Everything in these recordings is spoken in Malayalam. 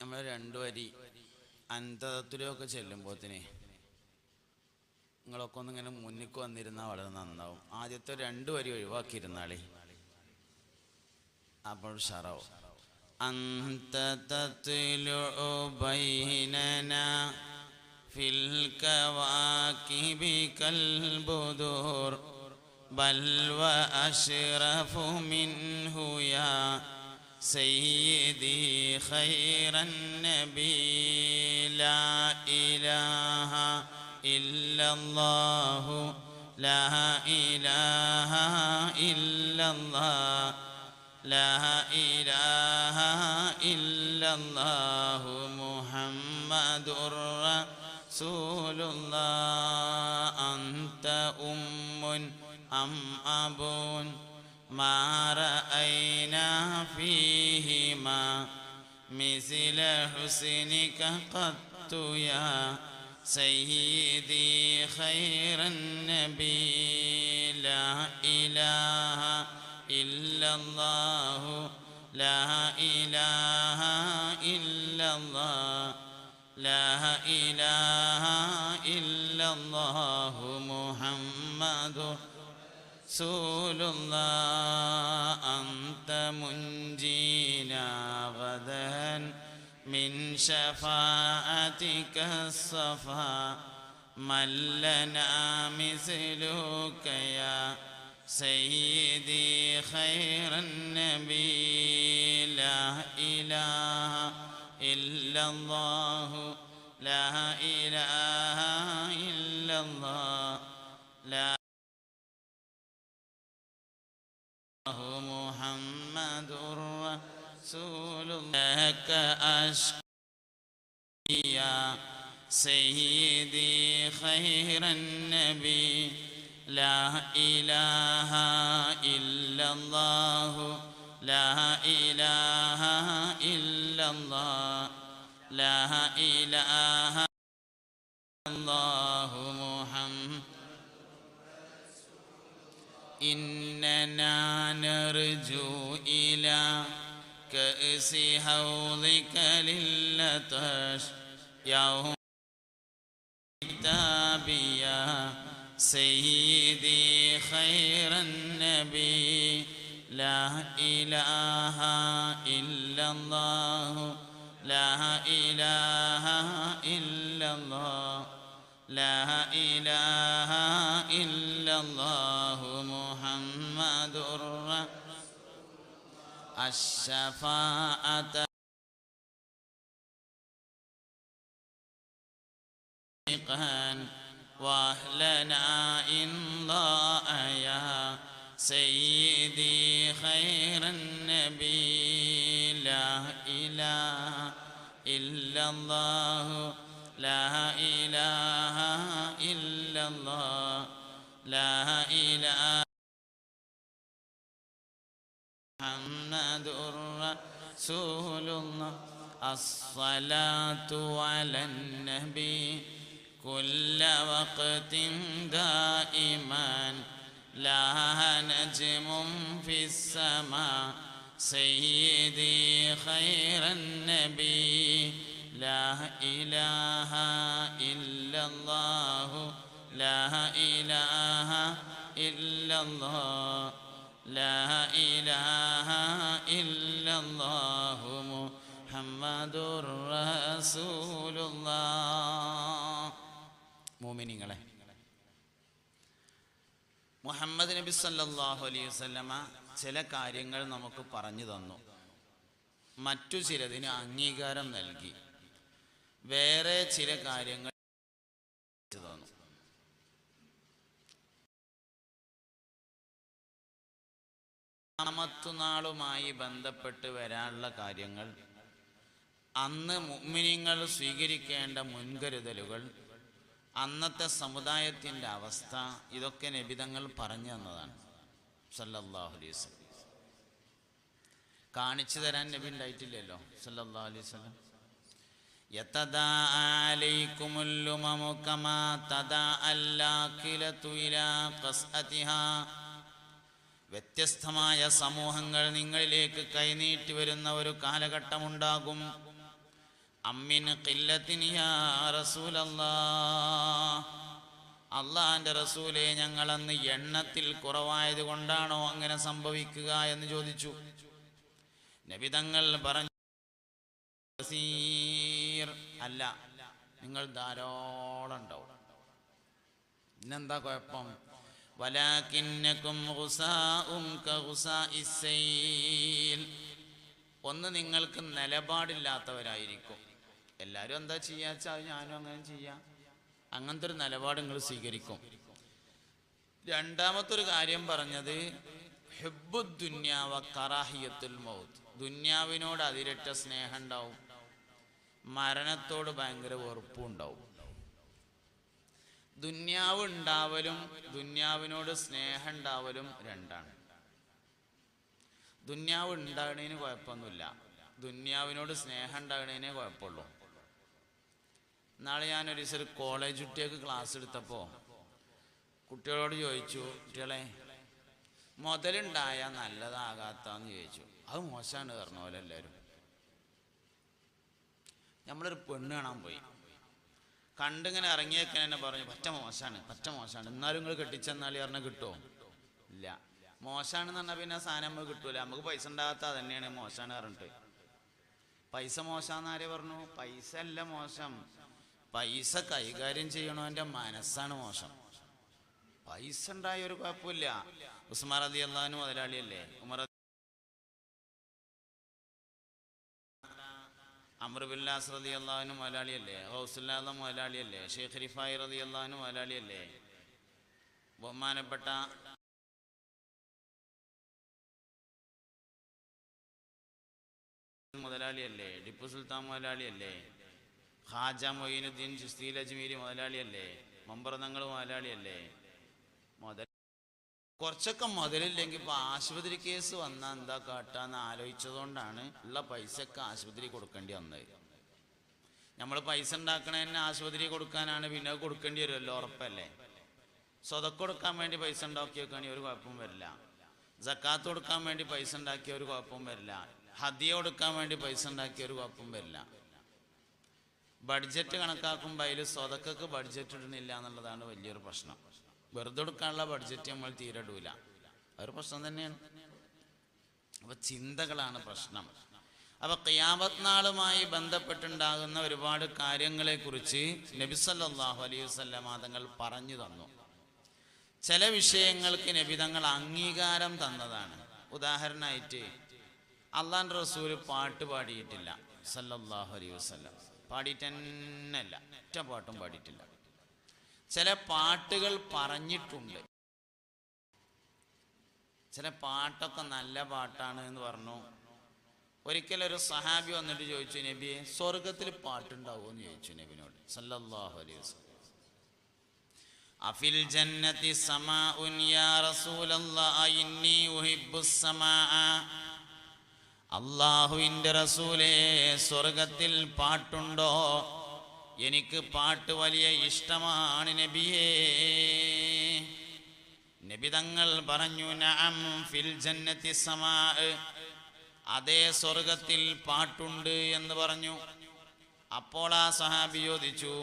നമ്മൾ രണ്ടു വരി അന്തതത്തിലൊക്കെ ചെല്ലുമ്പോത്തിന് നിങ്ങളൊക്കെ ഒന്ന് ഇങ്ങനെ മുന്നിക്ക് വന്നിരുന്നാൽ വളരെ നന്നാവും ആദ്യത്തെ രണ്ടു വരി ഒഴിവാക്കിയിരുന്നാളേ അപ്പോൾ ഷറാവും أنت تطلع بيننا في الكواكب كالبدور بل وأشرف منه يا سيدي خير النبي لا إله إلا الله لا إله إلا الله لا إله إلا الله محمد رسول الله أنت أم أم أب ما رأينا فيهما مثل حسنك قط يا سيدي خير النبي. لا إله إلا الله. لا إله إلا الله. لا إله إلا الله. محمد رسول الله أنت منجينا غدا من شفاعتك الصفا من لنا مثلك يا سيدي خير النبي لا إله إلا الله لا إله إلا محمد رسول الله أشكي يا سيدي خير النبي. لا إله إلا الله. لا إله إلا الله. لا إله إلا الله. محمد إننا نرجو إلى كأس حوضك للطش يوم كتابيا سيدي خير النبي. لا إله إلا الله. لا إله إلا الله. لا إله إلا الله. الشفاعة. واهلنا إن ضاء يا سيدي خير النبي. لا إله إلا الله. لا إله إلا الله. لا إله رسول الله الصلاة على النبي كل وقت دائما لا نجم في السماء سيدي خير النبي لا إله إلا الله لا إله إلا الله لا إله إلا الله محمد رسول الله മോമിനിങ്ങളെ മുഹമ്മദ് നബി സല്ലല്ലാഹു അലൈഹി വസല്ലമ ചില കാര്യങ്ങൾ നമുക്ക് പറഞ്ഞു തന്നു മറ്റു ചിലതിന് അംഗീകാരം നൽകി വേറെ ചില കാര്യങ്ങൾ തന്നു നാമത്തുനാളുമായി ബന്ധപ്പെട്ട് വരാനുള്ള കാര്യങ്ങൾ അന്ന് മുഗ്മിനിങ്ങൾ സ്വീകരിക്കേണ്ട മുൻകരുതലുകൾ അന്നത്തെ സമുദായത്തിന്റെ അവസ്ഥ ഇതൊക്കെ നബിതങ്ങൾ പറഞ്ഞു തന്നതാണ്. സല്ലല്ലാഹു അലൈഹി വസല്ലം. കാണിച്ചു തരാൻ നബി ഉണ്ടായിട്ടില്ലല്ലോ സല്ലല്ലാഹു അലൈഹി വസല്ലം. യതദാ കമാ തദാ അല്ലാഖിലതു ഇലാ ഖസ്അതിഹാ വ്യത്യസ്തമായ സമൂഹങ്ങൾ നിങ്ങളിലേക്ക് കൈനീട്ടി വരുന്ന ഒരു കാലഘട്ടമുണ്ടാകും. അമ്മിന് അള്ളാന്റെ റസൂലെ ഞങ്ങൾ അന്ന് എണ്ണത്തിൽ കുറവായത് കൊണ്ടാണോ അങ്ങനെ സംഭവിക്കുക എന്ന് ചോദിച്ചു. നബിതങ്ങൾ പറഞ്ഞു. അല്ല നിങ്ങൾ ധാരാളം ഉണ്ടാവും. ഇന്നെന്താ കുഴപ്പം? ഒന്ന് നിങ്ങൾക്ക് നിലപാടില്ലാത്തവരായിരിക്കും. എല്ലാവരും എന്താ ചെയ്യാച്ചാ ഞാനും അങ്ങനെ ചെയ്യാം. അങ്ങനത്തെ ഒരു നിലപാട് നിങ്ങൾ സ്വീകരിക്കും. രണ്ടാമത്തെ ഒരു കാര്യം പറഞ്ഞത് ഹെബു ദുന്യാവ കറാഹിയത്തുൽ മൗത്ത്. ദുന്യാവിനോട് അതിരറ്റ സ്നേഹം ഉണ്ടാവും. മരണത്തോട് ഭയങ്കര വെറുപ്പും ഉണ്ടാവും. ദുന്യാവ് ഉണ്ടാവലും ദുന്യാവിനോട് സ്നേഹം ഉണ്ടാവലും രണ്ടാണ്. ദുന്യാവ് ഉണ്ടാകണേന് കുഴപ്പമൊന്നുമില്ല. ദുന്യാവിനോട് സ്നേഹം ഉണ്ടാകണേനെ കുഴപ്പമുള്ളൂ. നാളെ ദിവസം ഒരു കോളേജ് കുട്ടിയൊക്കെ ക്ലാസ് എടുത്തപ്പോൾ കുട്ടികളോട് ചോദിച്ചു കുട്ടികളെ മുതലുണ്ടായ നല്ലതാകാത്താന്ന് ചോദിച്ചു. അത് മോശമാണ് പറഞ്ഞ പോലെ എല്ലാവരും. നമ്മളൊരു പെണ്ണ് കാണാൻ പോയി. കണ്ടിങ്ങനെ ഇറങ്ങിയേക്കാൻ എന്നെ പറഞ്ഞു പറ്റ മോശമാണ് പറ്റ മോശമാണ് എന്നാലും നിങ്ങൾ കെട്ടിച്ചെന്നാൽ പറഞ്ഞാൽ കിട്ടുമോ ഇല്ല. മോശമാണെന്ന് പറഞ്ഞാൽ പിന്നെ സാധനം നമുക്ക് കിട്ടൂല. നമുക്ക് പൈസ ഉണ്ടാകാത്ത തന്നെയാണ് മോശമാണ് പറഞ്ഞിട്ട്. പൈസ മോശമെന്ന് ആരെ പറഞ്ഞു? പൈസ അല്ല മോശം. പൈസ കൈകാര്യം ചെയ്യണോന്റെ മനസ്സാണ് മോശം. പൈസ ഉണ്ടായ ഒരു കുഴപ്പമില്ല. ഉസ്മാർ അലി അള്ളഹാനും മുതലാളിയല്ലേ? ഉമർ അമർബില്ലാസ് റതി അള്ളാഹുനും മലയാളിയല്ലേ ഹൗസുല്ലാദം മലയാളിയല്ലേ ഷെയ്ഖ് റിഫായി റതി അള്ളാഹുനും മലയാളിയല്ലേ ബഹുമാനപ്പെട്ട മുതലാളിയല്ലേ? ടിപ്പു സുൽത്താൻ മുതലാളിയല്ലേ ഖാജ മൊയ്നുദ്ദീൻ ചിസ്തീൽ അജ്മീരി മുതലാളിയല്ലേ മമ്പറന്നങ്ങൾ മുതലാളിയല്ലേ മുതൽ കുറച്ചൊക്കെ മുതലില്ലെങ്കിൽ ഇപ്പൊ ആശുപത്രി കേസ് വന്നാൽ എന്താ കാട്ടാന്ന് ആലോചിച്ചതുകൊണ്ടാണ് ഉള്ള പൈസയൊക്കെ ആശുപത്രി കൊടുക്കേണ്ടി വന്നത്. നമ്മൾ പൈസ ഉണ്ടാക്കണതന്നെ ആശുപത്രി കൊടുക്കാനാണ് പിന്നെ കൊടുക്കേണ്ടി വരുമല്ലോ ഉറപ്പല്ലേ? സ്വതക്ക് കൊടുക്കാൻ വേണ്ടി പൈസ ഉണ്ടാക്കി വെക്കുകയാണെങ്കിൽ ഒരു കുഴപ്പവും വരില്ല. ജക്കാത്ത് കൊടുക്കാൻ വേണ്ടി പൈസ ഉണ്ടാക്കിയ ഒരു കുഴപ്പവും വരില്ല. ഹദിയ കൊടുക്കാൻ വേണ്ടി പൈസ ഉണ്ടാക്കിയ ഒരു കുഴപ്പവും വരില്ല. ബഡ്ജറ്റ് കണക്കാക്കുമ്പോൾ അതിൽ സ്വതക്കൊക്കെ ബഡ്ജറ്റ് ഇടുന്നില്ല എന്നുള്ളതാണ് വലിയൊരു പ്രശ്നം. വെറുതെ എടുക്കാനുള്ള ബഡ്ജറ്റ് നമ്മൾ തീരടൂല ഒരു പ്രശ്നം തന്നെയാണ്. അപ്പൊ ചിന്തകളാണ് പ്രശ്നം. അപ്പൊ കയാപത്നാളുമായി നാളുമായി ബന്ധപ്പെട്ടുണ്ടാകുന്ന ഒരുപാട് കാര്യങ്ങളെ കുറിച്ച് നബിസല്ലാഹു അലൈഹി വസല്ലമ തങ്ങൾ പറഞ്ഞു തന്നു. ചില വിഷയങ്ങൾക്ക് നബി തങ്ങൾ അംഗീകാരം തന്നതാണ്. ഉദാഹരണമായിട്ട് അള്ളാൻ റസൂൽ പാട്ട് പാടിയിട്ടില്ല. സല്ലാഹു അലൈഹി വസല്ലം. പാടിയിട്ടല്ല ഒറ്റ പാട്ടും പാടിയിട്ടില്ല. ചില പാട്ടുകൾ പറഞ്ഞിട്ടുണ്ട്. ചില പാട്ടൊക്കെ നല്ല പാട്ടാണ് എന്ന് പറഞ്ഞു. ഒരിക്കലൊരു സഹാബി വന്നിട്ട് ചോദിച്ചു നബിയെ സ്വർഗത്തിൽ പാട്ടുണ്ടാവുമോ എന്ന് ചോദിച്ചു നബിനോട്. സല്ലല്ലാഹു അലൈഹി വസല്ലം. അഫിൽ ജന്നതി സമാഉൻ യാ റസൂലല്ലാഹി ഇന്നി അള്ളാഹുവിന്റെ റസൂലേ സ്വർഗത്തിൽ പാട്ടുണ്ടോ? എനിക്ക് പാട്ട് വലിയ ഇഷ്ടമാണ് നബിയേ. നബി തങ്ങൾ പറഞ്ഞു ഫിൽ ജന്നത്തി അതേ സ്വർഗത്തിൽ പാട്ടുണ്ട് എന്ന് പറഞ്ഞു. അപ്പോൾ ആ സഹാബി ചോദിച്ചു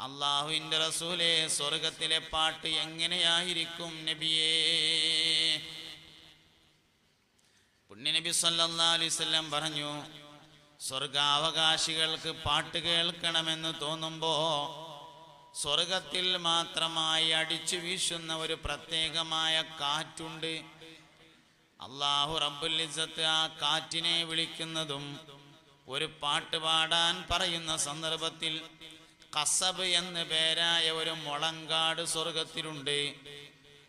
അള്ളാഹുവിന്റെ റസൂലെ സ്വർഗത്തിലെ പാട്ട് എങ്ങനെയായിരിക്കും നബിയേ? പുണ്യനബി സല്ലാ അലൈഹി വസല്ലം പറഞ്ഞു സ്വർഗാവകാശികൾക്ക് പാട്ട് കേൾക്കണമെന്ന് തോന്നുമ്പോ സ്വർഗത്തിൽ മാത്രമായി അടിച്ചു വീശുന്ന ഒരു പ്രത്യേകമായ കാറ്റുണ്ട്. അള്ളാഹു റബ്ബുൽ ഇസ്സത്ത് ആ കാറ്റിനെ വിളിക്കുന്നതും ഒരു പാട്ട് പാടാൻ പറയുന്ന സന്ദർഭത്തിൽ കസബ് എന്ന് പേരായ ഒരു മുളങ്കാട് സ്വർഗത്തിലുണ്ട്.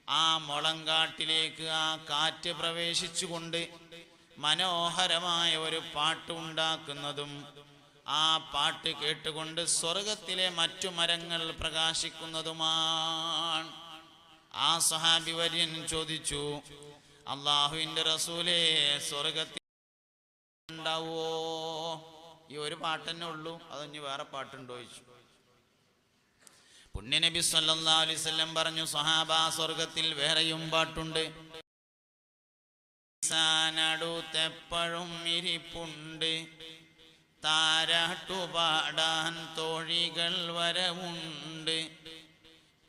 ആ മുളങ്കാട്ടിലേക്ക് ആ കാറ്റ് പ്രവേശിച്ചുകൊണ്ട് മനോഹരമായ ഒരു പാട്ടുണ്ടാക്കുന്നതും ആ പാട്ട് കേട്ടുകൊണ്ട് സ്വർഗത്തിലെ മറ്റു മരങ്ങൾ പ്രകാശിക്കുന്നതുമാണ്. ആ സഹാബി വര്യൻ ചോദിച്ചു അള്ളാഹുവിന്റെ റസൂലേ സ്വർഗത്തിൽ ഉണ്ടാവോ ഈ ഒരു പാട്ട് തന്നെ ഉള്ളൂ. അതഞ്ഞ് വേറെ പാട്ടുണ്ടോ? ചോദിച്ചു. പുണ്യനബി സല്ലാ അലൈഹി വസല്ലം പറഞ്ഞു സഹാബ സ്വർഗത്തിൽ വേറെയും പാട്ടുണ്ട്. സാനടുത്തെപ്പോഴും ഇരിപ്പുണ്ട്. താരാട്ടുപാടാൻ തോഴികൾ വരവുണ്ട്.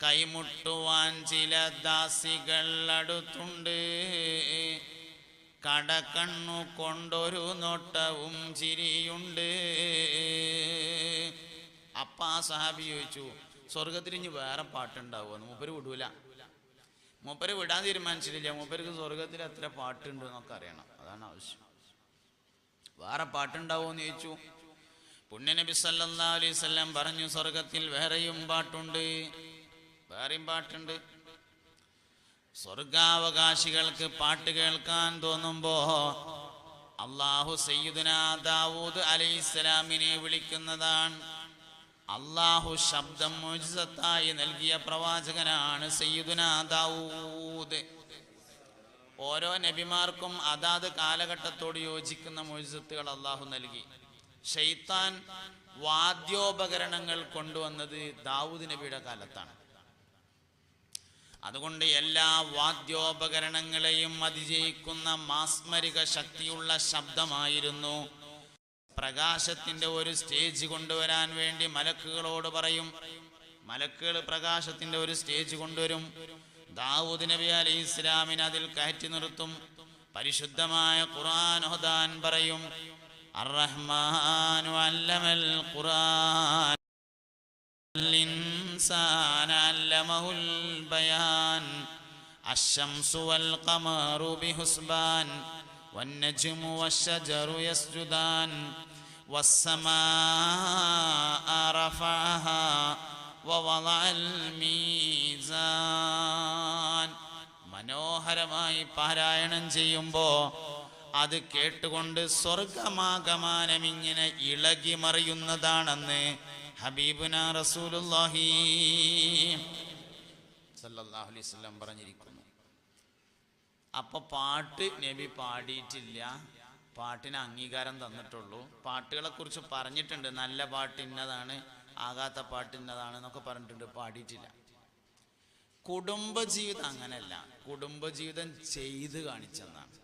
കൈമുട്ടുവാൻ ചില ദാസികൾ അടുത്തുണ്ട്. കടക്കണ്ണു കൊണ്ടൊരു നോട്ടവും ചിരിയുണ്ട്. അപ്പാ ആ സഹാബി ചോദിച്ചു സ്വർഗത്തിരിഞ്ഞ് വേറെ പാട്ടുണ്ടാവുമെന്ന് മൂപ്പര് വിടൂല. മൂപ്പര് വിടാൻ തീരുമാനിച്ചിട്ടില്ല. മൂപ്പർക്ക് സ്വർഗത്തിൽ എത്ര പാട്ടുണ്ട് എന്നൊക്കെ അറിയണം. അതാണ് ആവശ്യം. വേറെ പാട്ടുണ്ടാവുമെന്ന് ചോദിച്ചു. പുണ്യനബി സല്ലാ അലൈഹി പറഞ്ഞു സ്വർഗത്തിൽ വേറെയും പാട്ടുണ്ട്. വേറെയും പാട്ടുണ്ട്. സ്വർഗാവകാശികൾക്ക് പാട്ട് കേൾക്കാൻ തോന്നുമ്പോ അള്ളാഹു സയ്യിദുന ദാവൂദ് അലൈഹിസ്സലാമിനെ വിളിക്കുന്നതാണ്. അള്ളാഹു ശബ്ദം മോചിതത്തായി നൽകിയ പ്രവാചകനാണ് സയ്യിദുന ദാവൂദ്. ഓരോ നബിമാർക്കും അതാത് കാലഘട്ടത്തോട് യോജിക്കുന്ന മോചിതത്തുകൾ അള്ളാഹു നൽകി. ഷെയ്ത്താൻ വാദ്യോപകരണങ്ങൾ കൊണ്ടുവന്നത് ദാവൂദ് നബിയുടെ കാലത്താണ്. അതുകൊണ്ട് എല്ലാ വാദ്യോപകരണങ്ങളെയും അതിജയിക്കുന്ന മാസ്മരിക ശക്തിയുള്ള ശബ്ദമായിരുന്നു പ്രകാശത്തിന്റെ ഒരു സ്റ്റേജ് കൊണ്ടുവരാൻ വേണ്ടി മലക്കുകളോട് പറയും മലക്കുകൾ പ്രകാശത്തിന്റെ ഒരു സ്റ്റേജ് കൊണ്ടുവരും ദാവൂദ് നബി അലൈഹി ഇസ്ലാമിന് അതിൽ കയറ്റി നിർത്തും പരിശുദ്ധമായ ഖുർആൻ ഓതാൻ പറയും അർറഹ്മാനു അല്ലമൽ ഖുർആൻ الإنسان علمه البيان الشمس والقمر بحسبان والنجم والشجر يسجدان والسماء رفعها ووضع الميزان മനോഹരമായി പാരായണം ചെയ്യുമ്പോ അത് കേട്ടുകൊണ്ട് സ്വർഗമാകമാനം ഇങ്ങനെ ഇളകി മറിയുന്നതാണെന്ന് ഹബീബുന റസൂലുള്ളാഹി സല്ലല്ലാഹു അലൈഹി വസല്ലം പറഞ്ഞിരിക്കുന്നു അപ്പൊ പാട്ട് നബി പാടിയിട്ടില്ല. പാട്ടിന് അംഗീകാരം തന്നിട്ടുള്ളൂ. പാട്ടുകളെ കുറിച്ച് പറഞ്ഞിട്ടുണ്ട്. നല്ല പാട്ട് ഇന്നതാണ് ആകാത്ത പാട്ട് ഇന്നതാണ് എന്നൊക്കെ പറഞ്ഞിട്ടുണ്ട്. പാടിയിട്ടില്ല. കുടുംബജീവിതം അങ്ങനല്ല. കുടുംബജീവിതം ചെയ്ത് കാണിച്ചെന്നാണ്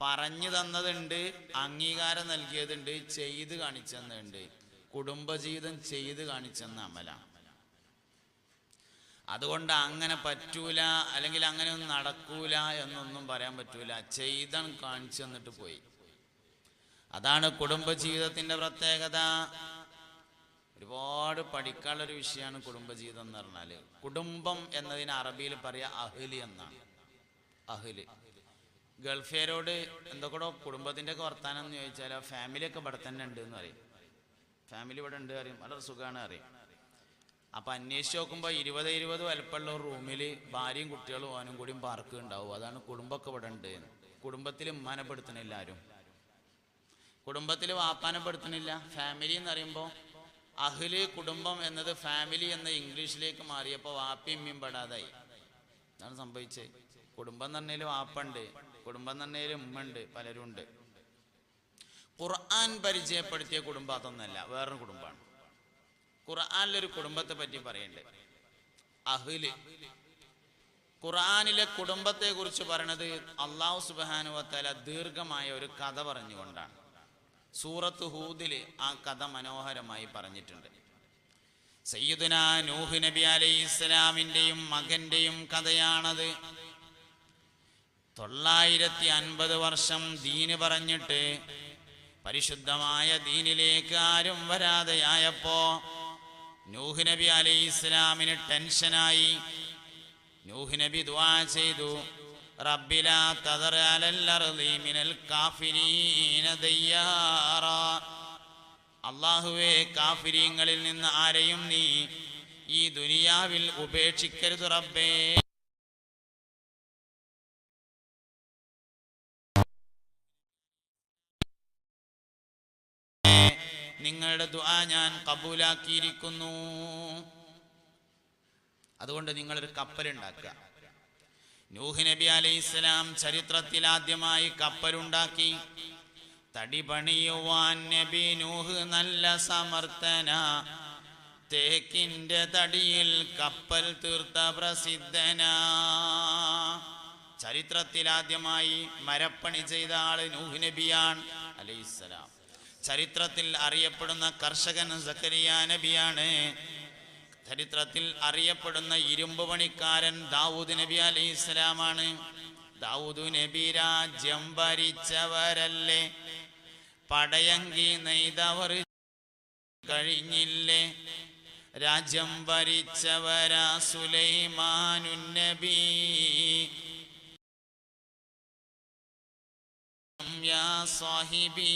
പറഞ്ഞു തന്നതുണ്ട് അംഗീകാരം നൽകിയതുണ്ട് ചെയ്ത് കാണിച്ചെന്നുണ്ട് കുടുംബജീവിതം ചെയ്ത് കാണിച്ചെന്ന അമലാണ്. അതുകൊണ്ട് അങ്ങനെ പറ്റൂല അല്ലെങ്കിൽ അങ്ങനെ ഒന്നും നടക്കൂല എന്നൊന്നും പറയാൻ പറ്റൂല. ചെയ്തൻ കാണിച്ചു തന്നിട്ട് പോയി. അതാണ് കുടുംബജീവിതത്തിന്റെ പ്രത്യേകത. ഒരുപാട് പഠിക്കാനുള്ള ഒരു വിഷയമാണ് കുടുംബജീവിതം എന്ന് പറഞ്ഞാൽ കുടുംബം എന്നതിന് അറബിയിൽ പറയാ അഹ്ലി എന്നാണ്. അഹ്ലി. ഗൾഫേരോട് എന്തൊക്കെ കുടുംബത്തിന്റെ ഒക്കെ വർത്താനം എന്ന് ചോദിച്ചാൽ ഫാമിലി ഒക്കെ ഇവിടെ തന്നെ ഉണ്ട് എന്ന് പറയും. ഫാമിലി ഇവിടെ ഉണ്ട് അറിയും വളരെ സുഖമാണ് അറിയും അപ്പൊ അന്വേഷിച്ച് നോക്കുമ്പോൾ ഇരുപത് ഇരുപത് വലപ്പുള്ള റൂമിൽ ഭാര്യയും കുട്ടികളും ഓനും കൂടിയും പാർക്ക് ഉണ്ടാവും അതാണ് കുടുംബമൊക്കെ ഇവിടെ ഉണ്ട്. കുടുംബത്തിൽ ഉമ്മാനപ്പെടുത്തണില്ല ആരും കുടുംബത്തിൽ വാപ്പാനപ്പെടുത്തണില്ല. ഫാമിലി എന്ന് പറയുമ്പോൾ അഹ്ല് കുടുംബം എന്നത് ഫാമിലി എന്ന ഇംഗ്ലീഷിലേക്ക് മാറിയപ്പോൾ വാപ്പയും ഉമ്മയും പെടാതായി. അതാണ് സംഭവിച്ചത്. കുടുംബം തന്നെ വാപ്പുണ്ട്. കുടുംബം തന്നെ പറഞ്ഞാൽ ഉമ്മ ഉണ്ട് പലരും ഉണ്ട് ഖുർആൻ പരിചയപ്പെടുത്തിയ കുടുംബം അതൊന്നല്ല. വേറൊരു കുടുംബമാണ്. ഖുർആനിലൊരു കുടുംബത്തെ പറ്റി പറയണ്ടേ. അഹ്ല്. ഖുർആാനിലെ കുടുംബത്തെ കുറിച്ച് പറയണത് അള്ളാഹു സുബാനുവത്തല ദീർഘമായ ഒരു കഥ പറഞ്ഞുകൊണ്ടാണ്. സൂറത്ത് ഹൂദിൽ ആ കഥ മനോഹരമായി പറഞ്ഞിട്ടുണ്ട്. സയ്യിദുന നൂഹ് നബി അലൈഹി ഇസ്ലാമിന്റെയും മകന്റെയും കഥയാണത്. തൊള്ളായിരത്തി അൻപത് വർഷം ദീന് പറഞ്ഞിട്ട് പരിശുദ്ധമായ ദീനിലേക്ക് ആരും വരാതെയായപ്പോ നൂഹ് നബി അലൈഹി ഇസ്ലാമിന് ടെൻഷനായി. നൂഹ് നബി ദുആ ചെയ്തു. മിനൽ കാഫിരീന ദയ്യാറ. അള്ളാഹുവേ കാഫിരീങ്ങളിൽ നിന്ന് ആരെയും നീ ഈ ദുനിയാവിൽ ഉപേക്ഷിക്കരുത് റബ്ബേ. നിങ്ങളുടെ ദുആ ഞാൻ കബൂലാക്കിയിരിക്കുന്നു. അതുകൊണ്ട് നിങ്ങളൊരു കപ്പലുണ്ടാക്കുക. നൂഹ് നബി അലൈഹി ഇസ്ലാം ചരിത്രത്തിൽ ആദ്യമായി കപ്പലുണ്ടാക്കി. തടി പണിയുവാൻ നബി നൂഹ് നല്ല സമർത്ഥന. തേക്കിന്റെ തടിയിൽ കപ്പൽ തീർത്ത പ്രസിദ്ധന. ചരിത്രത്തിൽ ആദ്യമായി മരപ്പണി ചെയ്ത ആൾ നൂഹ് നബിയാൻ അലൈഹിസ്സലാം ചരിത്രത്തിൽ അറിയപ്പെടുന്ന കർഷകൻ സക്കരിയ നബിയാണ്. ചരിത്രത്തിൽ അറിയപ്പെടുന്ന ഇരുമ്പ് പണിക്കാരൻ ദാവൂദ് നബി അലൈഹി ഇസ്ലാമാണ് ദാവൂദ് നബി രാജ്യം ഭരിച്ചവരല്ലേ? പടയങ്കി നെയ്തവർ കഴിഞ്ഞില്ലേ? രാജ്യം ഭരിച്ചവരാ സുലൈമാനുൻ യാ സാഹിബി.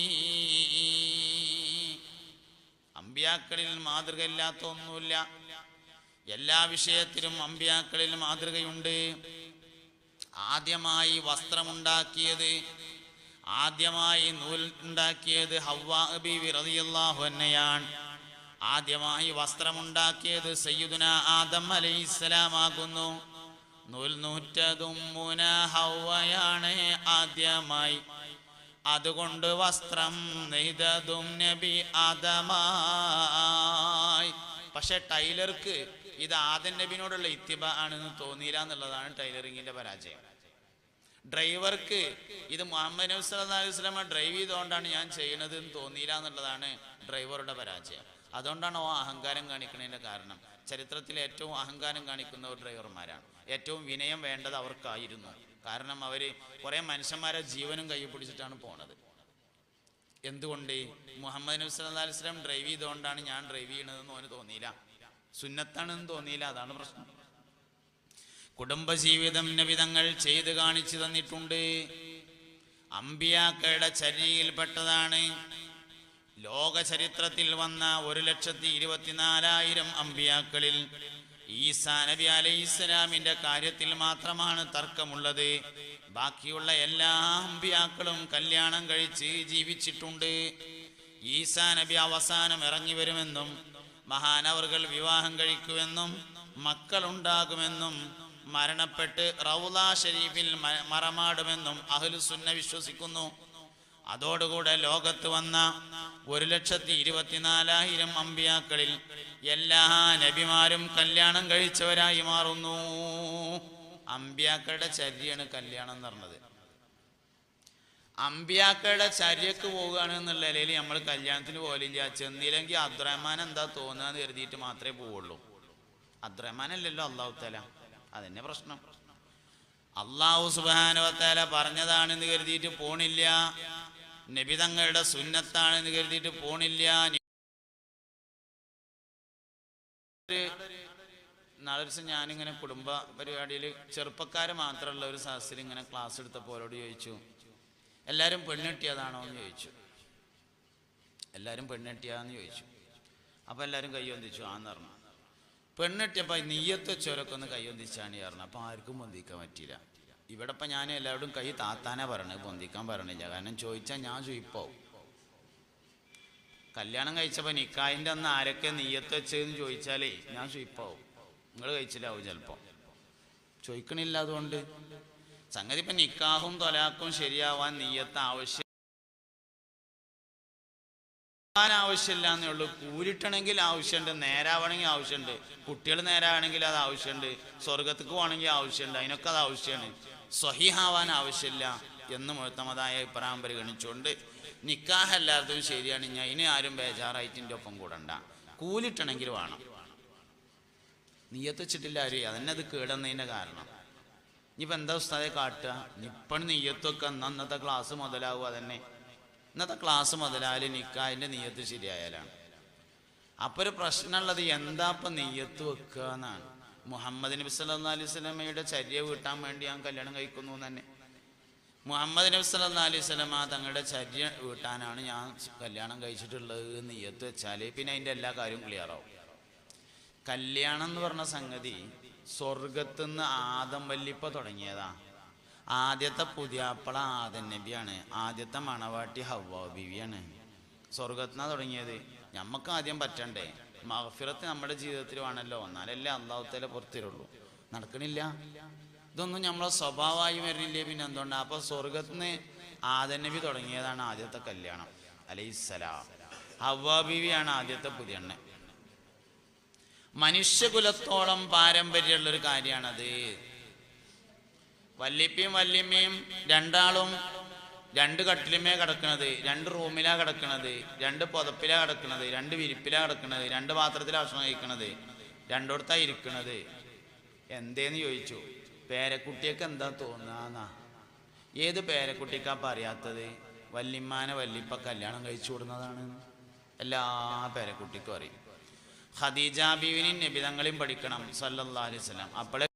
അമ്പ്യാക്കളിൽ മാതൃകയില്ലാത്ത ഒന്നുമില്ല എല്ലാ വിഷയത്തിലും അമ്പ്യാക്കളിൽ മാതൃകയുണ്ട്. ആദ്യമായി വസ്ത്രമുണ്ടാക്കിയത് ആദ്യമായി നൂൽ ഉണ്ടാക്കിയത് ഹവാബി അൻഹയാണ്. ആദ്യമായി വസ്ത്രമുണ്ടാക്കിയത് സയ്യുദന ആദം അലൈഹിസ്സലാമാകുന്നു നൂൽ നൂറ്റതും മുന ഹവയാണ് ആദ്യമായി. അതുകൊണ്ട് വസ്ത്രം നെയ്തതും നബി ആദമായി. പക്ഷെ ടൈലർക്ക് ഇത് ആദൻ നബിനോടുള്ള ഇത്തിബ ആണെന്ന് തോന്നിയില്ല എന്നുള്ളതാണ് ടൈലറിങ്ങിന്റെ പരാജയം. ഡ്രൈവർക്ക് ഇത് മുഹമ്മദ് നബി അലൈഹി വസല്ലമ ഡ്രൈവ് ചെയ്തുകൊണ്ടാണ് ഞാൻ ചെയ്യുന്നത് എന്ന് തോന്നിയില്ല എന്നുള്ളതാണ് ഡ്രൈവറുടെ പരാജയം. അതുകൊണ്ടാണ് ഓ അഹങ്കാരം കാണിക്കുന്നതിന്റെ കാരണം. ചരിത്രത്തിൽ ഏറ്റവും അഹങ്കാരം കാണിക്കുന്നവർ ഡ്രൈവർമാരാണ്. ഏറ്റവും വിനയം വേണ്ടത് അവർക്കായിരുന്നു. കാരണം അവർ കുറേ മനുഷ്യന്മാരെ ജീവനും കൈ പിടിച്ചിട്ടാണ് പോണത്. എന്തുകൊണ്ട്? മുഹമ്മദ് നബി വസല്ലം ഡ്രൈവ് ചെയ്തുകൊണ്ടാണ് ഞാൻ ഡ്രൈവ് ചെയ്യണതെന്ന് ഓന് തോന്നിയില്ല. സുന്നത്താണെന്ന് തോന്നിയില്ല അതാണ് പ്രശ്നം. കുടുംബജീവിതം നബിതങ്ങൾ ചെയ്ത് കാണിച്ചു തന്നിട്ടുണ്ട്. അമ്പിയാക്കളുടെ ചരിയിൽപ്പെട്ടതാണ്. ലോക ചരിത്രത്തിൽ വന്ന ഒരു ലക്ഷത്തി ഇരുപത്തിനാലായിരം അമ്പിയാക്കളിൽ ഈസാ നബി അലൈഹി ഇസ്ലാമിന്റെ കാര്യത്തിൽ മാത്രമാണ് തർക്കമുള്ളത്. ബാക്കിയുള്ള എല്ലാ അമ്പിയാക്കളും കല്യാണം കഴിച്ച് ജീവിച്ചിട്ടുണ്ട്. ഈസാ നബി അവസാനം ഇറങ്ങി വരുമെന്നും മഹാനവറുകൾ വിവാഹം കഴിക്കുമെന്നും മക്കളുണ്ടാകുമെന്നും മരണപ്പെട്ട് റൗല ഷരീഫിൽ മറമാടുമെന്നും അഹ്ലുസുന്ന വിശ്വസിക്കുന്നു. അതോടുകൂടെ ലോകത്ത് വന്ന ഒരു ലക്ഷത്തി ഇരുപത്തിനാലായിരം അമ്പിയാക്കളിൽ എല്ലാ നബിമാരും കല്യാണം കഴിച്ചവരായി മാറുന്നു. അമ്പിയാക്കളുടെ ചര്യയാണ് കല്യാണം എന്ന് പറഞ്ഞത്. അമ്പിയാക്കളുടെ ചര്യക്ക് പോവുകയാണ് എന്നുള്ള നിലയിൽ നമ്മൾ കല്യാണത്തിന് പോലില്ല ചെന്നില്ലെങ്കിൽ അബ്ദുറഹ്മാൻ എന്താ തോന്നുക കരുതിയിട്ട് മാത്രമേ പോവുള്ളൂ. അബ്ദുറഹ്മാൻ അല്ലല്ലോ അള്ളാഹു തല അതന്നെ പ്രശ്നം. അള്ളാഹു സുബാനുവത്താല പറഞ്ഞതാണെന്ന് കരുതിയിട്ട് പോണില്ല. നബി തങ്ങളുടെ സുന്നത്താണെന്ന് കരുതിയിട്ട് പോണില്ല. നാളെ ദിവസം ഞാനിങ്ങനെ കുടുംബ പരിപാടിയിൽ ചെറുപ്പക്കാർ മാത്രമുള്ള ഒരു സദസ്സിൽ ഇങ്ങനെ ക്ലാസ് എടുത്തപ്പോൾ അവരോട് ചോദിച്ചു എല്ലാവരും പെണ്ണെട്ടിയതാണോ? എന്ന് ചോദിച്ചു. എല്ലാവരും പെണ്ണെട്ടിയാന്ന് ചോദിച്ചു. അപ്പോൾ എല്ലാവരും കയ്യൊന്തിച്ചു ആന്ന് പറഞ്ഞു. പെണ്ണെട്ടിയപ്പോൾ നീയത്തെ ചുരക്കൊന്ന് ഈ പറഞ്ഞു. അപ്പോൾ ആർക്കും പൊന്തിക്കാൻ പറ്റിയില്ല. ഇവിടെ ഇപ്പം ഞാൻ എല്ലാവരും കൈ താത്താനാ പറയണത് പൊന്തിക്കാൻ പറയണില്ല. കാരണം ചോദിച്ചാൽ ഞാൻ ചോദിപ്പാവും കല്യാണം കഴിച്ചപ്പോൾ നിക്കായിന്റെ അന്ന് ആരൊക്കെ നെയ്യത്ത് വെച്ചതെന്ന് ചോദിച്ചാലേ ഞാൻ ചോദിപ്പാവും നിങ്ങൾ കഴിച്ചില്ലാവും ചിലപ്പോൾ ചോദിക്കണില്ല അതുകൊണ്ട് സംഗതി ഇപ്പം നിക്കാഹും തൊലാക്കും ശരിയാവാൻ നെയ്യത്ത് ആവശ്യം ആവശ്യമില്ല എന്നേ ഉള്ളൂ കൂരിട്ടണമെങ്കിൽ ആവശ്യമുണ്ട് നേരാവണമെങ്കിൽ ആവശ്യമുണ്ട് കുട്ടികൾ നേരാവണമെങ്കിൽ അത് ആവശ്യമുണ്ട് സ്വർഗത്തേക്ക് പോകണമെങ്കിൽ ആവശ്യമുണ്ട് അതിനൊക്കെ അത് ആവശ്യമാണ് സ്വഹീഹാവാൻ ആവശ്യമില്ല എന്ന് മുഴുത്തമതായ അഭിപ്രായം പരിഗണിച്ചുകൊണ്ട് നിക്കാഹ് എല്ലാവർക്കും ശരിയാണ്. ഞാൻ ഇനി ആരും ബേജാറായിട്ട് എന്റെ ഒപ്പം കൂടണ്ട. കൂലിട്ടണമെങ്കിൽ വേണം. നീയത്ത് വെച്ചിട്ടില്ല ആരും? അതന്നെ അത് കേടുന്നതിന്റെ കാരണം. ഇനിയിപ്പോൾ എന്താ ഉസ്താദെ കാട്ടുക? ഇപ്പം നീയത്തൊക്കെ അന്ന് അന്നത്തെ ക്ലാസ് മുതലാവുക അതന്നെ. ഇന്നത്തെ ക്ലാസ് മുതലായാൽ നിക്കാഹിന്റെ നീയത്ത് ശരിയായാലാണ്. അപ്പോൾ ഒരു പ്രശ്നമുള്ളത് എന്താ ഇപ്പം നെയ്യത്ത് വെക്കുക എന്നാണ്. മുഹമ്മദ് നബി സല്ലാ അലൈഹി സ്വലമയുടെ ചര്യ വീട്ടാൻ വേണ്ടി ഞാൻ കല്യാണം കഴിക്കുന്നു തന്നെ. മുഹമ്മദ് നബി സല്ലാ അലൈഹി സ്വലമ തങ്ങളുടെ ചര്യ വീട്ടാനാണ് ഞാൻ കല്യാണം കഴിച്ചിട്ടുള്ളത് എന്ന് ഇയത്ത് വെച്ചാൽ പിന്നെ അതിന്റെ എല്ലാ കാര്യവും ക്ലിയറാവും കല്യാണം എന്ന് പറഞ്ഞ സംഗതി സ്വർഗത്തുനിന്ന് ആദം വല്ലിപ്പ തുടങ്ങിയതാ. ആദ്യത്തെ പുതിയാപ്പള ആദൻ നബിയാണ്. ആദ്യത്തെ മണവാട്ടി ഹവ്വ ബിവിയാണ്. സ്വർഗത്തിനാ തുടങ്ങിയത്. ഞമ്മക്ക് ആദ്യം പറ്റണ്ടേ? മഹഫിറത്ത് നമ്മുടെ ജീവിതത്തിൽ വേണമല്ലോ. എന്നാലല്ലേ അള്ളാഹുത്തല പുറത്തിരുള്ളൂ. നടക്കണില്ല. ഇതൊന്നും നമ്മളെ സ്വഭാവമായി വരുന്നില്ലേ പിന്നെ എന്തുകൊണ്ടാ? അപ്പൊ സ്വർഗത്തിന് ആദനബി തുടങ്ങിയതാണ് ആദ്യത്തെ കല്യാണം. അലൈസലാം ഹവ്വ ബീവിയാണ് ആദ്യത്തെ പുതിയണ്ണ മനുഷ്യകുലത്തോളം പാരമ്പര്യമുള്ളൊരു കാര്യമാണത് വല്ലിപ്പിയും വല്യമ്മയും രണ്ടാളും രണ്ട് കട്ടിലുമേ കിടക്കണത് രണ്ട് റൂമിലാ കിടക്കണത് രണ്ട് പുതപ്പിലാ കിടക്കണത് രണ്ട് വിരിപ്പിലാ കിടക്കണത് രണ്ട് പാത്രത്തിലാ ഭക്ഷണം കഴിക്കണത് രണ്ടിടത്താ ഇരിക്കണത്. എന്തേന്ന് ചോദിച്ചു? പേരക്കുട്ടിയൊക്കെ എന്താ തോന്നാന്നാ? ഏത് പേരക്കുട്ടിക്കാ പറയാത്തത്? വല്യമ്മാനെ വല്ലിപ്പ കല്യാണം കഴിച്ചു വിടുന്നതാണ് എല്ലാ പേരക്കുട്ടിക്കും അറിയും. ഖദീജ ബീവിനും നബിതങ്ങളെയും പഠിക്കണം സല്ലല്ലാഹു അലൈഹി അപ്പോഴേ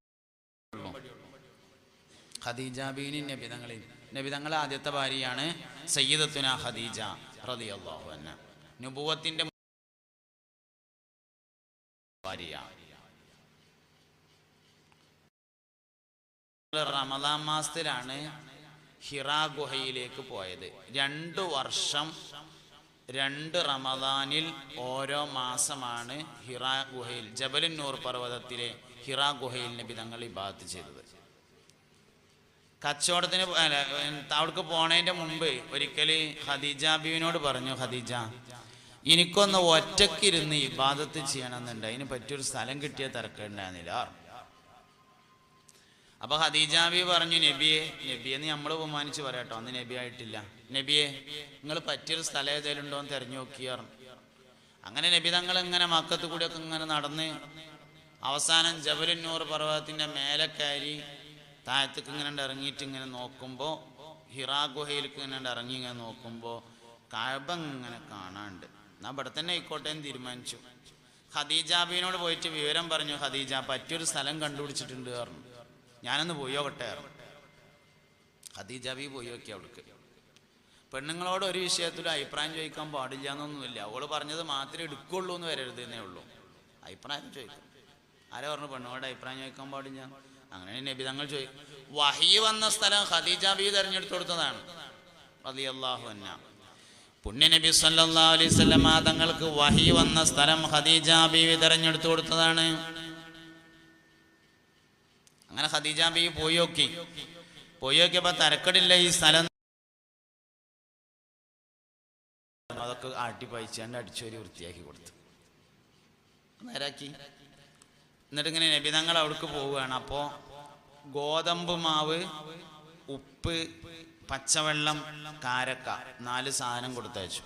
ഖദീജ ബീവിനും നബിതങ്ങളെയും. നബിതങ്ങളെ ആദ്യത്തെ ഭാര്യയാണ് സയ്യിദത്തുന ഖദീജ റളിയല്ലാഹു അൻഹ. നുബുവത്തിന്റെ ഭാര്യ. റമദാൻ മാസത്തിലാണ് ഹിറ ഗുഹയിലേക്ക് പോയത്. രണ്ട് വർഷം രണ്ട് റമദാനിൽ ഓരോ മാസമാണ് ഹിറ ഗുഹയിൽ ജബലിന്നൂർ പർവതത്തിലെ ഹിറ ഗുഹയിൽ നബി തങ്ങൾ ഇബാത്ത് ചെയ്തത്. കച്ചവടത്തിന് അവിടേക്ക് പോണതിന്റെ മുമ്പ് ഒരിക്കൽ ഹദീജ ബീവിനോട് പറഞ്ഞു ഹദീജ എനിക്കൊന്ന് ഒറ്റക്കിരുന്ന് ഇബാദത്ത് ചെയ്യണമെന്നുണ്ട്. അതിന് പറ്റിയൊരു സ്ഥലം കിട്ടിയ തിരക്കുണ്ടായിരുന്നില്ല അപ്പൊ ഹദീജാബി പറഞ്ഞു നബിയെ നബിയെ എന്ന് നമ്മൾ ബഹുമാനിച്ച് പറയാട്ടോ അന്ന് നബി ആയിട്ടില്ല. നബിയെ നിങ്ങൾ പറ്റിയൊരു സ്ഥലം ഏതെങ്കിലും ഉണ്ടോ എന്ന് തെരഞ്ഞു നോക്കിയാർ അങ്ങനെ നബി തങ്ങൾ ഇങ്ങനെ മക്കത്ത് കൂടിയൊക്കെ ഇങ്ങനെ നടന്ന് അവസാനം ജബലിന്നൂർ പർവതത്തിന്റെ മേലെ കയറി താഴത്തേക്ക് ഇങ്ങനെ ഇറങ്ങിയിട്ട് ഇങ്ങനെ നോക്കുമ്പോൾ ഹിറാ ഗുഹയിലേക്ക് ഇങ്ങനെ ഇറങ്ങി ഇങ്ങനെ നോക്കുമ്പോൾ കഴബ ഇങ്ങനെ കാണാണ്ട്. എന്നാ ഇവിടെ തന്നെ ആയിക്കോട്ടെ എന്ന് തീരുമാനിച്ചു. ഖദീജാബീനോട് പോയിട്ട് വിവരം പറഞ്ഞു ഖദീജ പറ്റിയൊരു സ്ഥലം കണ്ടുപിടിച്ചിട്ടുണ്ട് പറഞ്ഞു. ഞാനൊന്ന് പോയി നോക്കട്ടെ പറഞ്ഞു. ഖദീജാബി പോയി നോക്കി അവൾക്ക് പെണ്ണുങ്ങളോട് ഒരു വിഷയത്തിലും അഭിപ്രായം ചോദിക്കാൻ പാടില്ല എന്നൊന്നുമില്ല. അവൾ പറഞ്ഞത് മാത്രമേ എടുക്കുള്ളൂ എന്ന് വരരുതെന്നേ ഉള്ളൂ. അഭിപ്രായം ചോദിക്കും. ആരാ പറഞ്ഞു പെണ്ണുങ്ങളുടെ അഭിപ്രായം ചോദിക്കാൻ പാടില്ല? അങ്ങനെ നബി തങ്ങൾ ചോദിക്കും വഹി വന്ന സ്ഥലം ഖദീജ ബി തെരഞ്ഞെടുത്തു കൊടുത്തതാണ്. റളിയല്ലാഹു അൻഹ. പുണ്യ നബി സല്ലാ തങ്ങൾക്ക് വഹി വന്ന സ്ഥലം ഖദീജ ബീവി തെരഞ്ഞെടുത്തു കൊടുത്തതാണ്. അങ്ങനെ ഖദീജ ബീവി പോയി നോക്കി. പോയി നോക്കിയപ്പോ തരക്കടില്ല ഈ സ്ഥലം. അതൊക്കെ ആട്ടി അടിച്ചു വരി വൃത്തിയാക്കി കൊടുത്തു. നേരാക്കി. എന്നിട്ട് ഇങ്ങനെ നബിതങ്ങൾ അവിടേക്ക് പോവുകയാണ്. അപ്പോൾ ഗോതമ്പ് മാവ് ഉപ്പ് പച്ചവെള്ളം കാരക്ക നാല് സാധനം കൊടുത്തയച്ചു.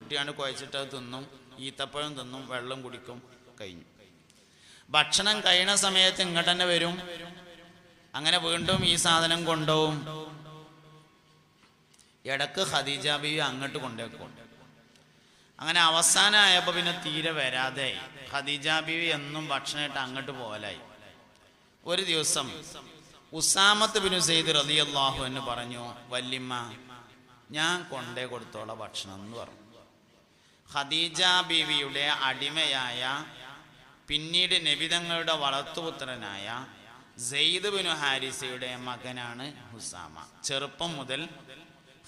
കുട്ടിയാണ് കുഴച്ചിട്ട് തിന്നും ഈത്തപ്പഴം തിന്നും വെള്ളം കുടിക്കും കഴിഞ്ഞു. ഭക്ഷണം കഴിയണ സമയത്ത് ഇങ്ങോട്ട് തന്നെ വരും. അങ്ങനെ വീണ്ടും ഈ സാധനം കൊണ്ടുപോകും. ഇടയ്ക്ക് ഖദീജ ബീവി അങ്ങോട്ട് കൊണ്ടുവെക്കും. അങ്ങനെ അവസാനമായപ്പോൾ പിന്നെ തീരെ വരാതെ ഖദീജ ബീവി എന്നും ഭക്ഷണമായിട്ട് അങ്ങോട്ട് പോകലായി. ഒരു ദിവസം ഉസാമത്ത് ബിനു സെയ്ദ് റളിയല്ലാഹു എന്ന് പറഞ്ഞു വല്യമ്മ ഞാൻ കൊണ്ടേ കൊടുത്തോള ഭക്ഷണം എന്ന് പറഞ്ഞു. ഖദീജ ബീവിയുടെ അടിമയായ പിന്നീട് നബിതങ്ങളുടെ വളർത്തുപുത്രനായ സെയ്ദ് ബിനു ഹാരിസയുടെ മകനാണ് ഹുസാമ ചെറുപ്പം മുതൽ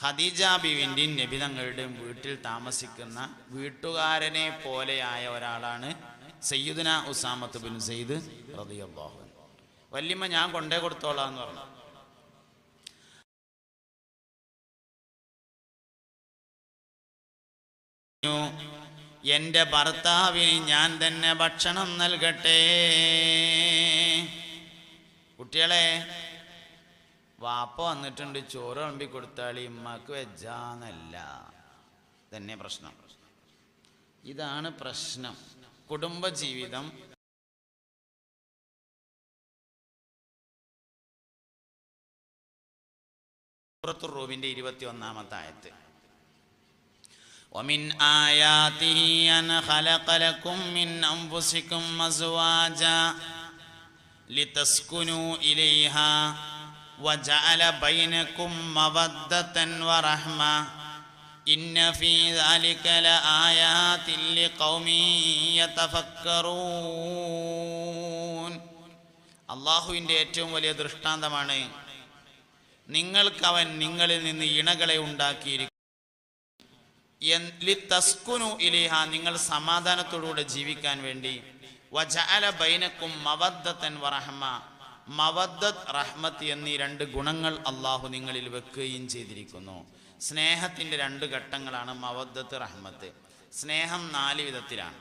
ഖദീജ നബി നബിതങ്ങളുടെയും വീട്ടിൽ താമസിക്കുന്ന വീട്ടുകാരനെ പോലെയായ ഒരാളാണ് സയ്യിദുന ഉസാമത്ത് ബിൻ സെയ്ദ് റളിയല്ലാഹു അൻഹു. വല്യമ്മ ഞാൻ കൊണ്ടേ കൊടുത്തോളാം എന്ന് പറഞ്ഞു എന്റെ ഭർത്താവിന് ഞാൻ തന്നെ ഭക്ഷണം നൽകട്ടെ കുട്ടികളെ വാപ്പ വന്നിട്ടുണ്ട് ചോറ് വിളമ്പി കൊടുത്താൽ ഇമ്മക്ക് വെജാന്നല്ല തന്നെ പ്രശ്നം ഇതാണ് പ്രശ്നം കുടുംബജീവിതം സൂറത്തുർ റൂമിന്റെ ഇരുപത്തി ഒന്നാമത്തെ ആയത്ത് ومن آياته أن خلق لكم من أنفسكم أزواجا لتسكنوا إليها وجعل بينكم مودة ورحمة إن في ذلك لآيات لقوم يتفكرون അള്ളാഹുവിൻ്റെ ഏറ്റവും വലിയ ദൃഷ്ടാന്തമാണ് നിങ്ങൾക്ക് അവൻ നിങ്ങളിൽ നിന്ന് ഇണകളെ ഉണ്ടാക്കിയിരിക്കും എൻ- ലിത്തസ്കുനു ഇലിഹ നിങ്ങൾ സമാധാനത്തോടുകൂടെ ജീവിക്കാൻ വേണ്ടി വജഅല ബൈനക്കും മവദ്ദത്തൻ വറഹമ മവദ്ദത്ത് റഹ്മത്ത് എന്നീ രണ്ട് ഗുണങ്ങൾ അള്ളാഹു നിങ്ങളിൽ വെക്കുകയും ചെയ്തിരിക്കുന്നു. സ്നേഹത്തിന്റെ രണ്ട് ഘട്ടങ്ങളാണ് മവദ്ദത്ത് റഹ്മത്ത്. സ്നേഹം നാല് വിധത്തിലാണ്.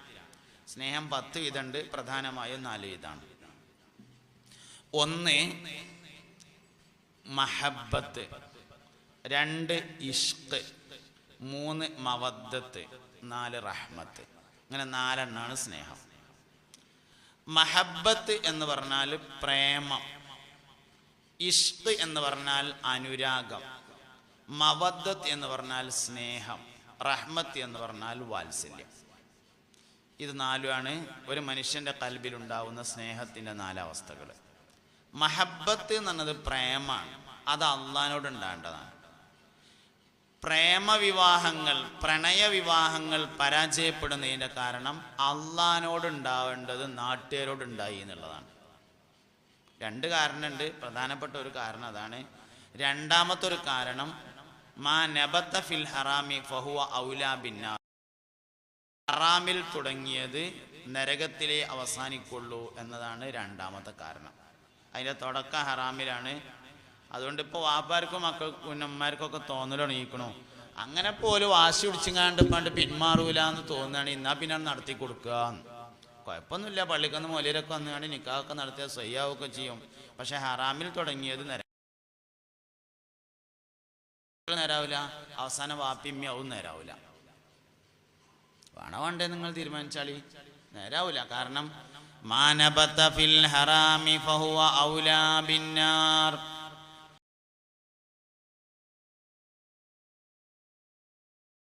സ്നേഹം പത്ത് വിധമുണ്ട് പ്രധാനമായും നാല് വിധമാണ്. ഒന്ന് മഹബത്ത്. രണ്ട് ഇഷ്ക്. മൂന്ന് മവദ്ദത്ത്. നാല് റഹ്മത്ത്. അങ്ങനെ നാലെണ്ണാണ് സ്നേഹം. മഹബത്ത് എന്ന് പറഞ്ഞാൽ പ്രേമം. ഇഷ്ട് എന്ന് പറഞ്ഞാൽ അനുരാഗം. മവദ്ദത്ത് എന്ന് പറഞ്ഞാൽ സ്നേഹം. റഹ്മത്ത് എന്ന് പറഞ്ഞാൽ വാത്സല്യം. ഇത് നാലുമാണ് ഒരു മനുഷ്യന്റെ കൽബിലുണ്ടാവുന്ന സ്നേഹത്തിന്റെ നാലവസ്ഥകൾ മഹബത്ത് എന്നുള്ളത് പ്രേമാണ്. അത് അള്ളഹാനോട് ഉണ്ടാകേണ്ടതാണ്. പ്രേമവിവാഹങ്ങൾ പ്രണയവിവാഹങ്ങൾ പരാജയപ്പെടുന്നതിന്റെ കാരണം അള്ളഹാനോടുണ്ടാവേണ്ടത് നാട്ടുകാരോടുണ്ടായി എന്നുള്ളതാണ്. രണ്ട് കാരണമുണ്ട്. പ്രധാനപ്പെട്ട ഒരു കാരണം അതാണ്. രണ്ടാമത്തെ ഒരു കാരണം മാ നബത്ത ഫിൽ ഹറാമി ഫഹുവ ഔലാ ബിന്ന. ഹറാമിൽ തുടങ്ങിയത് നരകത്തിലേ അവസാനിക്കുള്ളൂ എന്നതാണ് രണ്ടാമത്തെ കാരണം. അതിന്റെ തുടക്കം ഹറാമിലാണ്. അതുകൊണ്ട് ഇപ്പോൾ വാപ്പാർക്കും മക്കൾക്കും കുഞ്ഞന്മാർക്കൊക്കെ തോന്നലുണങ്ങിക്കണു അങ്ങനെ പോലും വാശി പിടിച്ചിങ്ങാണ്ട് പണ്ട് പിന്മാറൂല എന്ന് തോന്നുകയാണ് എന്നാ പിന്നെ നടത്തി കൊടുക്കുക കുഴപ്പമൊന്നുമില്ല പള്ളിക്കൊന്ന് മൊലയിലൊക്കെ വന്നുകൊണ്ട് നിക്കാഹൊക്കെ നടത്തിയ സയ്യാവൊക്കെ ചെയ്യും. പക്ഷെ ഹറാമിൽ തുടങ്ങിയത് നേരം നേരാവില്ല. അവസാനം വാപ്പിമ്യാവും നേരാവില്ല. വേണോ വേണ്ടേ നിങ്ങൾ തീരുമാനിച്ചാളി നേരാവില്ല. കാരണം മാനബത്ത ഫിൽ ഹറാമി ഫഹുവ ഔലാ ബിന്നാർ.